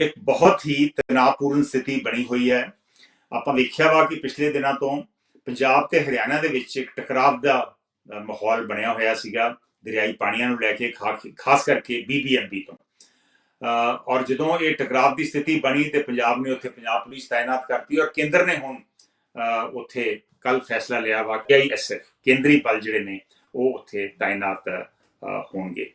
ਇੱਕ ਬਹੁਤ ਹੀ ਤਣਾਅਪੂਰਨ ਸਥਿਤੀ ਬਣੀ ਹੋਈ ਹੈ। ਆਪਾਂ ਵੇਖਿਆ ਵਾ ਕਿ ਪਿਛਲੇ ਦਿਨਾਂ ਤੋਂ ਪੰਜਾਬ ਤੇ ਹਰਿਆਣਾ ਦੇ ਵਿੱਚ ਇੱਕ ਟਕਰਾਵ ਦਾ ਮਾਹੌਲ ਬਣਿਆ ਹੋਇਆ ਸੀਗਾ ਦਰਿਆਈ ਪਾਣੀਆਂ ਨੂੰ ਲੈ ਕੇ, ਖਾ- ਖਾਸ ਕਰਕੇ ਬੀਬੀਐਮਬੀ ਤੋਂ। ਔਰ ਜਦੋਂ ਇਹ ਟਕਰਾਵ ਦੀ ਸਥਿਤੀ ਬਣੀ ਤੇ ਪੰਜਾਬ ਨੇ ਉੱਥੇ ਪੰਜਾਬ ਪੁਲਿਸ ਤਾਇਨਾਤ ਕਰਤੀ ਔਰ ਕੇਂਦਰ ਨੇ ਹੁਣ ਉੱਥੇ ਕੱਲ ਫੈਸਲਾ ਲਿਆ ਵਾ ਕਿ ਆਈਐਸਐਫ ਕੇਂਦਰੀ ਬਲ ਜਿਹੜੇ ਨੇ, ਉਹ ਉੱਥੇ ਤਾਇਨਾਤ ਹੋਣਗੇ।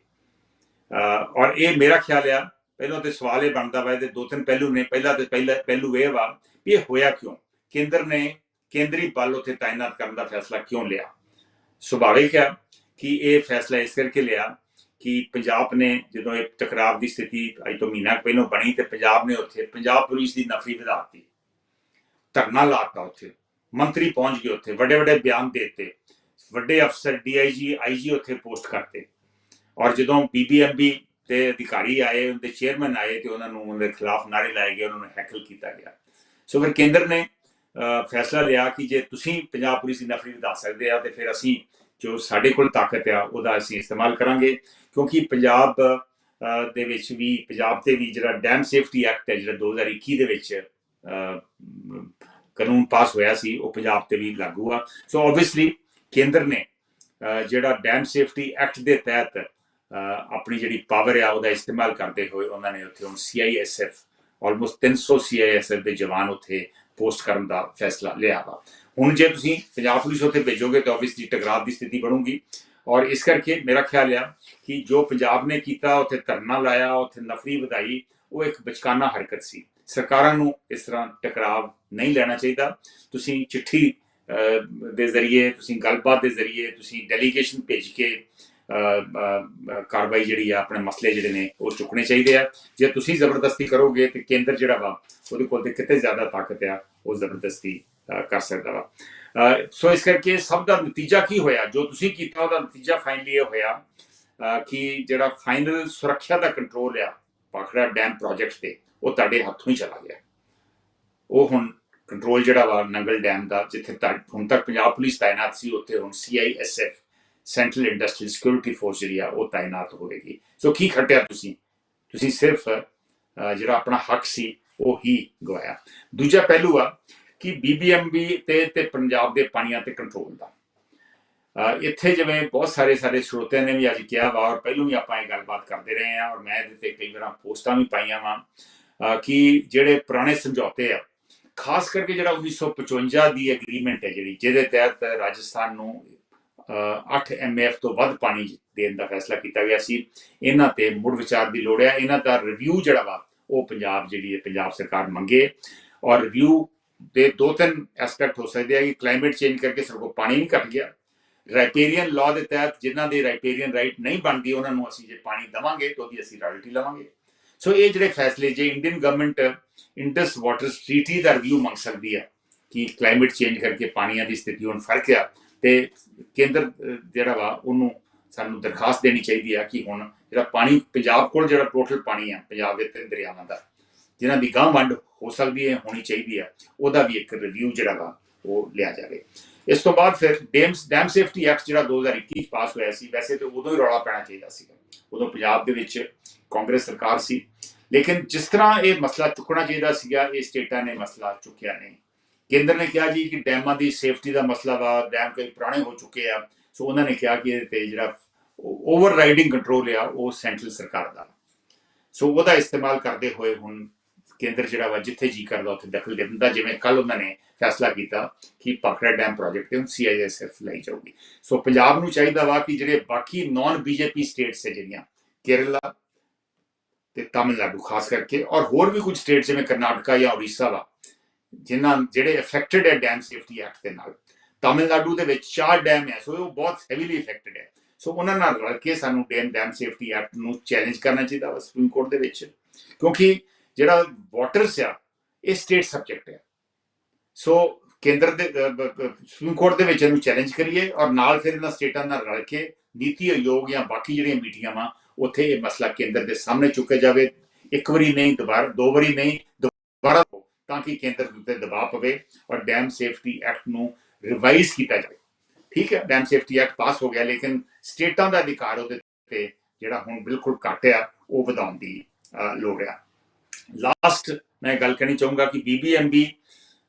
ਔਰ ਇਹ ਮੇਰਾ ਖਿਆਲ ਆ ਪਹਿਲਾਂ ਤੇ ਸਵਾਲ ਇਹ ਬਣਦਾ ਵਾ, ਇਹਦੇ ਦੋ ਤਿੰਨ ਪਹਿਲੂ ਨੇ, ਪਹਿਲਾ ਤੇ ਪਹਿਲਾ ਪਹਿਲੂ ਇਹ ਵਾ ਵੀ ਇਹ ਹੋਇਆ ਕਿਉਂ? ਕੇਂਦਰ ਨੇ ਕੇਂਦਰੀ ਬਲ ਉੱਥੇ ਤਾਇਨਾਤ ਕਰਨ ਦਾ ਫੈਸਲਾ ਕਿਉਂ ਲਿਆ? ਸੁਭਾਵਿਕ ਹੈ ਕਿ ਇਹ ਫੈਸਲਾ ਇਸ ਕਰਕੇ ਲਿਆ ਕਿ ਪੰਜਾਬ ਨੇ ਜਦੋਂ ਇਹ ਟਕਰਾਵ ਦੀ ਸਥਿਤੀ ਅੱਜ ਤੋਂ ਮਹੀਨਾ ਕੁ ਪਹਿਲਾਂ ਬਣੀ ਤੇ ਪੰਜਾਬ ਨੇ ਉੱਥੇ ਪੰਜਾਬ ਪੁਲਿਸ ਦੀ ਨਫਰੀ ਵਧਾਤੀ। ਧਰਨਾ ਲਾਤਾ ਉੱਥੇ। ਮੰਤਰੀ ਪਹੁੰਚ ਗਏ ਉੱਥੇ। ਵੱਡੇ ਵੱਡੇ ਬਿਆਨ ਦੇ ਦਿੱਤੇ। ਵੱਡੇ ਅਫਸਰ, ਡੀਆਈਜੀ, ਆਈਜੀ ਉੱਥੇ ਪੋਸਟ ਕਰਤੇ। ਔਰ ਜਦੋਂ ਬੀਬੀਐਮਬੀ ਤੇ ਅਧਿਕਾਰੀ ਆਏ, ਉਹਦੇ ਚੇਅਰਮੈਨ ਆਏ ਤੇ ਉਹਨਾਂ ਨੂੰ ਉਹਦੇ ਖਿਲਾਫ ਨਾਰੇ ਲਾਏ ਗਏ, ਉਹਨਾਂ ਨੂੰ ਹੈਕਲ ਕੀਤਾ ਗਿਆ। ਸੋ ਫਿਰ ਕੇਂਦਰ ਨੇ ਫੈਸਲਾ ਲਿਆ ਕਿ ਜੇ ਤੁਸੀਂ ਪੰਜਾਬ ਪੁਲਿਸ ਦੀ ਨਫਰੀ ਵਧਾ ਸਕਦੇ ਆ, ਤੇ ਫਿਰ ਅਸੀਂ ਜੋ ਸਾਡੇ ਕੋਲ ਤਾਕਤ ਆ, ਉਹਦਾ ਅਸੀਂ ਇਸਤੇਮਾਲ ਕਰਾਂਗੇ। ਕਿਉਂਕਿ ਪੰਜਾਬ ਦੇ ਵਿੱਚ ਵੀ, ਪੰਜਾਬ ਤੇ ਵੀ ਜਿਹੜਾ ਡੈਮ ਸੇਫਟੀ ਐਕਟ ਹੈ, ਜਿਹੜਾ 2021 ਦੇ ਵਿੱਚ ਕਾਨੂੰਨ ਪਾਸ ਹੋਇਆ ਸੀ, ਉਹ ਪੰਜਾਬ ਤੇ ਵੀ ਲਾਗੂ ਆ। ਸੋ ਆਬਵੀਅਸਲੀ ਕੇਂਦਰ ਨੇ ਜਿਹੜਾ ਡੈਮ ਸੇਫਟੀ ਐਕਟ ਦੇ ਤਹਿਤ ਆਪਣੀ ਜਿਹੜੀ ਪਾਵਰ ਆ ਉਹਦਾ ਇਸਤੇਮਾਲ ਕਰਦੇ ਹੋਏ ਉਹਨਾਂ ਨੇ ਉੱਥੇ ਹੁਣ ਸੀਆਈਐਸਐਫ ਆਲਮੋਸਟ 300 ਸੀਆਈਐਸਐਫ ਦੇ ਜਵਾਨ ਉੱਥੇ ਪੋਸਟ ਕਰਨ ਦਾ ਫੈਸਲਾ ਲਿਆ ਵਾ। ਹੁਣ ਜੇ ਤੁਸੀਂ ਪੰਜਾਬ ਪੁਲਿਸ ਉੱਥੇ ਭੇਜੋਗੇ ਤਾਂ ਆਬਵੀਅਸਲੀ ਟਕਰਾਅ ਦੀ ਸਥਿਤੀ ਬਣੂਗੀ। ਔਰ ਇਸ ਕਰਕੇ ਮੇਰਾ ਖਿਆਲ ਆ ਕਿ ਜੋ ਪੰਜਾਬ ਨੇ ਕੀਤਾ, ਉੱਥੇ ਧਰਨਾ ਲਾਇਆ, ਉੱਥੇ ਨਫਰੀ ਵਧਾਈ, ਉਹ ਇੱਕ ਬਚਕਾਨਾ ਹਰਕਤ ਸੀ। ਸਰਕਾਰਾਂ ਨੂੰ ਇਸ ਤਰ੍ਹਾਂ ਟਕਰਾਅ ਨਹੀਂ ਲੈਣਾ ਚਾਹੀਦਾ। ਤੁਸੀਂ ਚਿੱਠੀ ਦੇ ਜ਼ਰੀਏ, ਤੁਸੀਂ ਗੱਲਬਾਤ ਦੇ ਜ਼ਰੀਏ, ਤੁਸੀਂ ਡੈਲੀਗੇਸ਼ਨ ਭੇਜ ਕੇ ਕਾਰਵਾਈ ਜਿਹੜੀ ਆ, ਆਪਣੇ ਮਸਲੇ ਜਿਹੜੇ ਨੇ, ਉਹ ਚੁੱਕਣੇ ਚਾਹੀਦੇ ਆ। ਜੇ ਤੁਸੀਂ ਜ਼ਬਰਦਸਤੀ ਕਰੋਗੇ ਤੇ ਕੇਂਦਰ ਜਿਹੜਾ ਵਾ, ਉਹਦੇ ਕੋਲ ਤੇ ਕਿਤੇ ਜ਼ਿਆਦਾ ਤਾਕਤ ਆ, ਉਹ ਜ਼ਬਰਦਸਤੀ ਕਰ ਸਕਦਾ ਵਾ। ਸੋ ਇਸ ਕਰਕੇ ਸਭ ਦਾ ਨਤੀਜਾ ਕੀ ਹੋਇਆ? ਜੋ ਤੁਸੀਂ ਕੀਤਾ, ਉਹਦਾ ਨਤੀਜਾ ਫਾਈਨਲੀ ਇਹ ਹੋਇਆ ਕਿ ਜਿਹੜਾ ਫਾਈਨਲ ਸੁਰੱਖਿਆ ਦਾ ਕੰਟਰੋਲ ਆ, ਪਾਖੜਾ ਡੈਮ ਪ੍ਰੋਜੈਕਟ ਤੇ, ਉਹ ਤੁਹਾਡੇ ਹੱਥੋਂ ਹੀ ਚਲਾ ਗਿਆ। ਉਹ ਹੁਣ ਕੰਟਰੋਲ ਜਿਹੜਾ ਵਾ, ਨੰਗਲ ਡੈਮ ਦਾ, ਜਿੱਥੇ ਤੱਕ ਹੁਣ ਤੱਕ ਪੰਜਾਬ ਪੁਲਿਸ ਤਾਇਨਾਤ ਸੀ, ਉੱਥੇ ਹੁਣ CISF central industrial security force ਜਿਹੜੀ ਆ, ਉਹ ਤਾਇਨਾਤ ਹੋਵੇਗੀ। ਸੋ ਕੀ ਖੱਟਿਆ ਤੁਸੀਂ? ਤੁਸੀਂ ਸਿਰਫ ਜਿਹੜਾ ਆਪਣਾ ਹੱਕ ਸੀ, ਉਹ ਹੀ ਗਵਾਇਆ। ਦੂਜਾ ਪਹਿਲੂ ਆ ਕਿ ਬੀਬੀਐਮਬੀ ਤੇ ਤੇ ਪੰਜਾਬ ਦੇ ਪਾਣੀਆਂ ਤੇ ਕੰਟਰੋਲ ਦਾ। ਇੱਥੇ ਜਿਵੇਂ ਬਹੁਤ ਸਾਰੇ ਸਾਡੇ ਸਰੋਤਿਆਂ ਨੇ ਵੀ ਅੱਜ ਕਿਹਾ ਵਾ, ਔਰ ਪਹਿਲੂ ਵੀ ਆਪਾਂ ਇਹ ਗੱਲਬਾਤ ਕਰਦੇ ਰਹੇ ਆ ਔਰ ਮੈਂ ਇਹਦੇ ਤੇ ਕਈ ਵਾਰ ਪੋਸਟਾਂ ਵੀ ਪਾਈਆਂ ਵਾ ਕਿ ਜਿਹੜੇ ਪੁਰਾਣੇ ਸਮਝੌਤੇ ਆ, ਖਾਸ ਕਰਕੇ ਜਿਹੜਾ 1955 ਦੀ ਐਗਰੀਮੈਂਟ ਹੈ ਜਿਹੜੀ, ਜਿਹਦੇ ਤਹਿਤ ਰਾਜਸਥਾਨ ਨੂੰ 8 ਐਮਐਫ ਤੋਂ ਵੱਧ ਪਾਣੀ ਦੇਣ ਦਾ ਫੈਸਲਾ ਕੀਤਾ ਗਿਆ ਸੀ। ਇਹਨਾਂ ਤੇ ਮੁੜ ਵਿਚਾਰ ਦੀ ਲੋੜ ਹੈ। ਇਹਨਾਂ ਦਾ ਰਿਵਿਊ ਜਿਹੜਾ ਵਾ, ਉਹ ਪੰਜਾਬ ਜਿਹੜੀ ਹੈ, ਪੰਜਾਬ ਸਰਕਾਰ ਮੰਗੇ। ਔਰ ਰਿਵਿਊ ਦੇ ਦੋ ਤਿੰਨ ਐਸਪੈਕਟ ਹੋ ਸਕਦੇ ਆ। ਕਿ ਕਲਾਈਮੇਟ ਚੇਂਜ ਕਰਕੇ ਸਾਡੇ ਕੋਲ ਪਾਣੀ ਨਹੀਂ ਘਟ ਗਿਆ। ਰਾਈਪੇਰੀਅਨ ਲਾਅ ਦੇ ਤਹਿਤ ਜਿਨ੍ਹਾਂ ਦੇ ਰਾਈਪੇਰੀਅਨ ਰਾਈਟ ਨਹੀਂ ਬਣਦੀ, ਉਹਨਾਂ ਨੂੰ ਅਸੀਂ ਜੇ ਪਾਣੀ ਦਵਾਂਗੇ ਤਾਂ ਉਹਦੀ ਅਸੀਂ ਰਾਇਲਟੀ ਲਵਾਂਗੇ। ਸੋ ਇਹ ਜਿਹੜੇ ਫੈਸਲੇ, ਜੇ Indian government Indus water treaty ਦਾ ਰਿਵਿਊ ਮੰਗ ਸਕਦੀ ਹੈ ਕਿ ਕਲਾਈਮੇਟ ਚੇਂਜ ਕਰਕੇ ਪਾਣੀਆਂ ਦੀ ਸਥਿਤੀ ਹੁਣ ਫ਼ਰਕ ਆ ਤੇ ਕੇਂਦਰ ਜਿਹੜਾ ਵਾ, ਉਹਨੂੰ ਸਾਨੂੰ ਦਰਖਾਸਤ ਦੇਣੀ ਚਾਹੀਦੀ ਆ ਕਿ ਹੁਣ ਜਿਹੜਾ ਪਾਣੀ, ਪੰਜਾਬ ਕੋਲ ਜਿਹੜਾ ਟੋਟਲ ਪਾਣੀ ਆ, ਪੰਜਾਬ ਦੇ ਤਿੰਨ ਦਰਿਆਵਾਂ ਦਾ, ਜਿਨ੍ਹਾਂ ਦੀ ਗਾਂ ਵੰਡ ਹੋ ਸਕਦੀ ਹੈ, ਹੋਣੀ ਚਾਹੀਦੀ ਆ, ਉਹਦਾ ਵੀ ਇੱਕ ਰਿਵਿਊ ਜਿਹੜਾ ਵਾ, ਉਹ ਲਿਆ ਜਾਵੇ। ਇਸ ਤੋਂ ਬਾਅਦ ਫਿਰ ਡੈਮਸ, ਡੈਮ ਸੇਫਟੀ ਐਕਟ ਜਿਹੜਾ 2021 ਚ ਪਾਸ ਹੋਇਆ ਸੀ, ਵੈਸੇ ਤੇ ਉਦੋਂ ਹੀ ਰੌਲਾ ਪੈਣਾ ਚਾਹੀਦਾ ਸੀਗਾ। ਉਦੋਂ ਪੰਜਾਬ ਦੇ ਵਿੱਚ ਕਾਂਗਰਸ ਸਰਕਾਰ ਸੀ। ਲੇਕਿਨ ਜਿਸ ਤਰ੍ਹਾਂ ਇਹ ਮਸਲਾ ਚੁੱਕਣਾ ਚਾਹੀਦਾ ਸੀਗਾ, ਇਹ ਸਟੇਟਾਂ ਨੇ ਮਸਲਾ ਚੁੱਕਿਆ ਨਹੀਂ। ਕੇਂਦਰ ਨੇ ਕਿਹਾ ਜੀ ਕਿ ਡੈਮਾਂ ਦੀ ਸੇਫਟੀ ਦਾ ਮਸਲਾ ਵਾ, ਡੈਮ ਕਈ ਪੁਰਾਣੇ ਹੋ ਚੁੱਕੇ ਆ, ਸੋ ਉਹਨਾਂ ਨੇ ਕਿਹਾ ਕਿ ਇਹਦੇ ਤੇ ਜਿਹੜਾ ਓਵਰਰਾਈਡਿੰਗ ਕੰਟਰੋਲ ਆ, ਉਹ ਸੈਂਟਰਲ ਸਰਕਾਰ ਦਾ। ਸੋ ਉਹਦਾ ਇਸਤੇਮਾਲ ਕਰਦੇ ਹੋਏ ਹੁਣ ਕੇਂਦਰ ਜਿਹੜਾ ਵਾ, ਜਿੱਥੇ ਜੀ ਕਰਦਾ, ਉੱਥੇ ਦਖਲ ਦੇ ਦਿੰਦਾ, ਜਿਵੇਂ ਕੱਲ ਉਹਨਾਂ ਨੇ ਫੈਸਲਾ ਕੀਤਾ ਕਿ ਪਾਖੜਾ ਡੈਮ ਪ੍ਰੋਜੈਕਟ ਤੇ ਹੁਣ ਸੀਆਈਐਸਐਫ ਲਈ ਜਾਊਗੀ। ਸੋ ਪੰਜਾਬ ਨੂੰ ਚਾਹੀਦਾ ਵਾ ਕਿ ਜਿਹੜੇ ਬਾਕੀ ਨਾਨ ਬੀਜੇਪੀ ਸਟੇਟਸ ਹੈ ਜਿਹੜੀਆਂ, ਕੇਰਲਾ ਤੇ ਤਾਮਿਲਨਾਡੂ ਖਾਸ ਕਰਕੇ, ਔਰ ਹੋਰ ਵੀ ਕੁਝ ਸਟੇਟ ਜਿਵੇਂ ਕਰਨਾਟਕਾ ਜਾਂ ਉੜੀਸਾ ਵਾ ਜਿਨ੍ਹਾਂ ਜਿਹੜੇ ਅਫੈਕਟਡ ਹੈ ਡੈਮ ਸੇਫਟੀ ਐਕਟ ਦੇ ਨਾਲ, ਤਾਮਿਲਨਾਡੂ ਦੇ ਵਿੱਚ ਚਾਰ ਡੈਮ ਹੈ ਸੋ ਉਹ ਬਹੁਤ ਹੈਵੀਲੀ ਅਫੈਕਟਡ ਹੈ। ਸੋ ਉਹਨਾਂ ਨਾਲ ਰਲ ਕੇ ਸਾਨੂੰ ਡੈਮ ਡੈਮ ਸੇਫਟੀ ਐਕਟ ਨੂੰ ਚੈਲੰਜ ਕਰਨਾ ਚਾਹੀਦਾ ਵਾ ਸੁਪਰੀਮ ਕੋਰਟ ਦੇ ਵਿੱਚ, ਕਿਉਂਕਿ ਜਿਹੜਾ ਵਾਟਰਸ ਆ, ਇਹ ਸਟੇਟ ਸਬਜੈਕਟ ਹੈ। ਸੋ ਕੇਂਦਰ ਦੇ ਸੁਪਰੀਮ ਕੋਰਟ ਦੇ ਵਿੱਚ ਇਹਨੂੰ ਚੈਲੰਜ ਕਰੀਏ ਔਰ ਨਾਲ ਫਿਰ ਇਹਨਾਂ ਸਟੇਟਾਂ ਨਾਲ ਰਲ ਕੇ ਨੀਤੀ ਆਯੋਗ ਜਾਂ ਬਾਕੀ ਜਿਹੜੀਆਂ ਮੀਟਿੰਗਾਂ ਵਾ, ਉੱਥੇ ਇਹ ਮਸਲਾ ਕੇਂਦਰ ਦੇ ਸਾਹਮਣੇ ਚੁੱਕਿਆ ਜਾਵੇ। ਇੱਕ ਵਾਰੀ ਨਹੀਂ, ਦੁਬਾਰਾ, ਦੋ ਵਾਰੀ ਨਹੀਂ ਤਾਂ ਕਿ ਕੇਂਦਰ ਦੇ ਉੱਤੇ ਦਬਾਅ ਪਵੇ ਔਰ ਡੈਮ ਸੇਫਟੀ ਐਕਟ ਨੂੰ ਰਿਵਾਈਜ਼ ਕੀਤਾ ਜਾਵੇ। ਠੀਕ ਹੈ ਡੈਮ ਸੇਫਟੀ ਐਕਟ ਪਾਸ ਹੋ ਗਿਆ, ਲੇਕਿਨ ਸਟੇਟਾਂ ਦਾ ਅਧਿਕਾਰ ਉਹਦੇ ਤੇ ਜਿਹੜਾ ਹੁਣ ਬਿਲਕੁਲ ਘੱਟ ਆ, ਉਹ ਵਧਾਉਣ ਦੀ ਲੋੜ ਆ। ਲਾਸਟ ਮੈਂ ਗੱਲ ਕਰਨੀ ਚਾਹੂੰਗਾ ਕਿ ਬੀਬੀਐਮਬੀ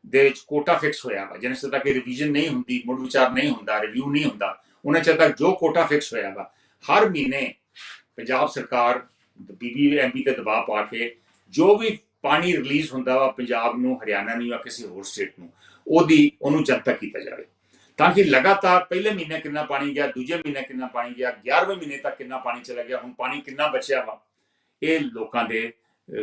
ਦੇ ਵਿੱਚ ਕੋਟਾ ਫਿਕਸ ਹੋਇਆ ਵਾ। ਜਿਵੇਂ ਤੱਕ ਕਿ ਰਿਵੀਜ਼ਨ ਨਹੀਂ ਹੁੰਦੀ, ਮੁੜ ਵਿਚਾਰ ਨਹੀਂ ਹੁੰਦਾ ਰਿਵਿਊ ਨਹੀਂ ਹੁੰਦਾ ਉਹਨਾਂ ਚਿਰ ਤੱਕ ਜੋ ਕੋਟਾ ਫਿਕਸ ਹੋਇਆ ਵਾ, ਹਰ ਮਹੀਨੇ ਪੰਜਾਬ ਸਰਕਾਰ ਬੀਬੀਐਮਬੀ ਤੇ ਦਬਾਅ ਪਾ ਕੇ ਜੋ ਵੀ ਪਾਣੀ ਰਿਲੀਜ਼ ਹੁੰਦਾ ਵਾ ਪੰਜਾਬ ਨੂੰ, ਹਰਿਆਣਾ ਨੂੰ ਜਾਂ ਕਿਸੇ ਹੋਰ ਸਟੇਟ ਨੂੰ, ਉਹਦੀ, ਉਹਨੂੰ ਜਨਤਕ ਕੀਤਾ ਜਾਵੇ। ਤਾਂ ਕਿ ਲਗਾਤਾਰ ਪਹਿਲੇ ਮਹੀਨੇ ਕਿੰਨਾ ਪਾਣੀ ਗਿਆ, ਦੂਜੇ ਮਹੀਨੇ ਕਿੰਨਾ ਪਾਣੀ ਗਿਆ 11ਵੇਂ ਮਹੀਨੇ ਤੱਕ ਕਿੰਨਾ ਪਾਣੀ ਚਲਾ ਗਿਆ, ਹੁਣ ਪਾਣੀ ਕਿੰਨਾ ਬਚਿਆ ਵਾ, ਇਹ ਲੋਕਾਂ ਦੇ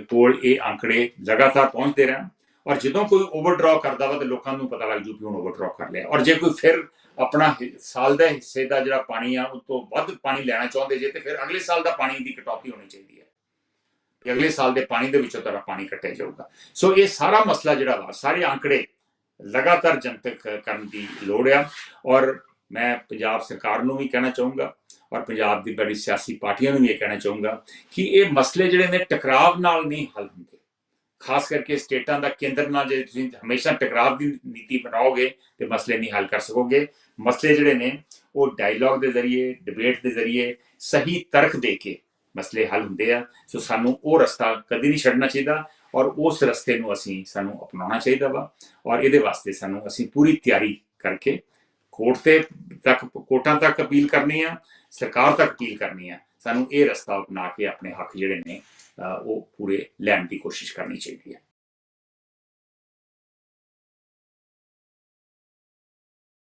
ਕੋਲ ਇਹ ਅੰਕੜੇ ਲਗਾਤਾਰ ਪਹੁੰਚਦੇ ਰਹਿਣ। ਔਰ ਜਦੋਂ ਕੋਈ ਓਵਰਡਰਾਅ ਕਰਦਾ ਵਾ ਤੇ ਲੋਕਾਂ ਨੂੰ ਪਤਾ ਲੱਗ ਜੂ ਕਿ ਹੁਣ ਓਵਰਡਰਾਅ ਕਰ ਲਿਆ। ਔਰ ਜੇ ਕੋਈ ਫਿਰ ਆਪਣਾ ਹਿ- ਸਾਲ ਦਾ ਹਿੱਸੇ ਦਾ ਜਿਹੜਾ ਪਾਣੀ ਆ, ਉਹ ਤੋਂ ਵੱਧ ਪਾਣੀ ਲੈਣਾ ਚਾਹੁੰਦੇ ਜੇ, ਤੇ ਫਿਰ ਅਗਲੇ ਸਾਲ ਦਾ ਪਾਣੀ ਦੀ ਕਟੌਤੀ ਹੋਣੀ ਚਾਹੀਦੀ ਹੈ। ਕਿ ਅਗਲੇ ਸਾਲ ਦੇ ਪਾਣੀ ਦੇ ਵਿੱਚੋਂ ਤੁਹਾਡਾ ਪਾਣੀ ਕੱਟਿਆ ਜਾਊਗਾ। ਸੋ ਇਹ ਸਾਰਾ ਮਸਲਾ ਜਿਹੜਾ ਵਾ, ਸਾਰੇ ਅੰਕੜੇ ਲਗਾਤਾਰ ਜਨਤਕ ਕਰਨ ਦੀ ਲੋੜ ਆ। ਔਰ ਮੈਂ ਪੰਜਾਬ ਸਰਕਾਰ ਨੂੰ ਵੀ ਕਹਿਣਾ ਚਾਹੂੰਗਾ, ਔਰ ਪੰਜਾਬ ਦੀ ਬੜੀ ਸਿਆਸੀ ਪਾਰਟੀਆਂ ਨੂੰ ਵੀ ਇਹ ਕਹਿਣਾ ਚਾਹੂੰਗਾ ਕਿ ਇਹ ਮਸਲੇ ਜਿਹੜੇ ਨੇ ਟਕਰਾਵ ਨਾਲ ਨਹੀਂ ਹੱਲ ਹੁੰਦੇ। ਖਾਸ ਕਰਕੇ ਸਟੇਟਾਂ ਦਾ ਕੇਂਦਰ ਨਾਲ ਜੇ ਤੁਸੀਂ ਹਮੇਸ਼ਾ ਟਕਰਾਵ ਦੀ ਨੀਤੀ ਬਣਾਓਗੇ, ਤੇ ਮਸਲੇ ਨਹੀਂ ਹੱਲ ਕਰ ਸਕੋਗੇ। ਮਸਲੇ ਜਿਹੜੇ ਨੇ, ਉਹ ਡਾਇਲੌਗ ਦੇ ਜ਼ਰੀਏ ਡਿਬੇਟ ਦੇ ਜ਼ਰੀਏ, ਸਹੀ ਤਰਕ ਦੇ ਕੇ ਮਸਲੇ ਹੱਲ ਹੁੰਦੇ ਆ। ਸੋ ਸਾਨੂੰ ਉਹ ਰਸਤਾ ਕਦੇ ਨਹੀਂ ਛੱਡਣਾ ਚਾਹੀਦਾ ਔਰ ਉਸ ਰਸਤੇ ਨੂੰ ਅਸੀਂ ਸਾਨੂੰ ਅਪਣਾਉਣਾ ਚਾਹੀਦਾ ਵਾ ਔਰ ਇਹਦੇ ਵਾਸਤੇ ਸਾਨੂੰ ਅਸੀਂ ਪੂਰੀ ਤਿਆਰੀ ਕਰਕੇ ਕੋਰਟ ਤੇ ਤੱਕ, ਕੋਰਟਾਂ ਤੱਕ ਅਪੀਲ ਕਰਨੀ ਆ, ਸਰਕਾਰ ਤੱਕ ਅਪੀਲ ਕਰਨੀ ਆ। ਸਾਨੂੰ ਇਹ ਰਸਤਾ ਅਪਣਾ ਕੇ ਆਪਣੇ ਹੱਕ ਜਿਹੜੇ ਨੇ ਉਹ ਪੂਰੇ ਲੈਣ ਦੀ ਕੋਸ਼ਿਸ਼ ਕਰਨੀ ਚਾਹੀਦੀ ਹੈ